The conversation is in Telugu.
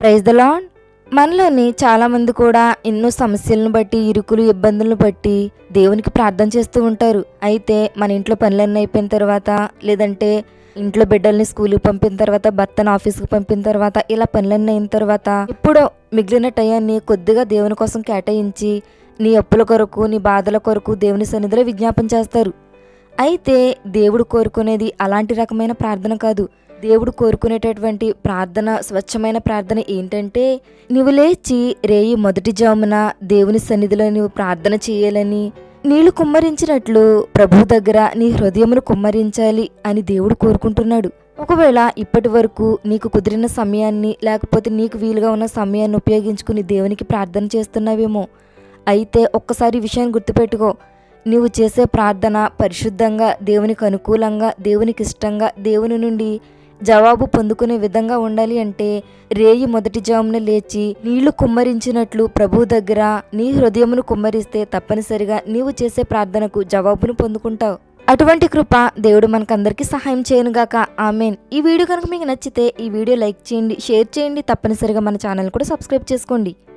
ప్రైజ్ ద లాడ్ మనలోని చాలామంది కూడా ఎన్నో సమస్యలను బట్టి ఇరుకులు ఇబ్బందులను బట్టి దేవునికి ప్రార్థన చేస్తూ ఉంటారు. అయితే మన ఇంట్లో పనులన్నీ అయిపోయిన తర్వాత లేదంటే ఇంట్లో బిడ్డల్ని స్కూల్కి పంపిన తర్వాత భర్తను ఆఫీస్కి పంపిన తర్వాత ఇలా పనులన్నీ అయిన తర్వాత ఎప్పుడో మిగిలిన టయాన్ని కొద్దిగా దేవుని కోసం కేటాయించి నీ అప్పుల కొరకు నీ బాధల కొరకు దేవుని సన్నిధిలో విజ్ఞాపన చేస్తారు. అయితే దేవుడు కోరుకునేది అలాంటి రకమైన ప్రార్థన కాదు. దేవుడు కోరుకునేటటువంటి ప్రార్థన స్వచ్ఛమైన ప్రార్థన ఏంటంటే నీవు లేచి రేయి మొదటి జామున దేవుని సన్నిధిలో నీవు ప్రార్థన చేయాలని నీళ్ళు కుమ్మరించినట్లు ప్రభు దగ్గర నీ హృదయమును కుమ్మరించాలి అని దేవుడు కోరుకుంటున్నాడు. ఒకవేళ ఇప్పటి వరకు నీకు కుదిరిన సమయాన్ని లేకపోతే నీకు వీలుగా ఉన్న సమయాన్ని ఉపయోగించుకుని దేవునికి ప్రార్థన చేస్తున్నావేమో అయితే ఒక్కసారి విషయాన్ని గుర్తుపెట్టుకో. నీవు చేసే ప్రార్థన పరిశుద్ధంగా దేవునికి అనుకూలంగా దేవునికి ఇష్టంగా దేవుని నుండి జవాబు పొందుకునే విధంగా ఉండాలి అంటే రేయి మొదటి జామున లేచి నీళ్ళు కుమ్మరించినట్లు ప్రభు దగ్గర నీ హృదయమును కుమ్మరిస్తే తప్పనిసరిగా నీవు చేసే ప్రార్థనకు జవాబును పొందుకుంటావు. అటువంటి కృప దేవుడు మనకందరికీ సహాయం చేయనుగాక. ఆమెన్. ఈ వీడియో కనుక మీకు నచ్చితే ఈ వీడియో లైక్ చేయండి షేర్ చేయండి తప్పనిసరిగా మన ఛానల్ కూడా సబ్స్క్రైబ్ చేసుకోండి.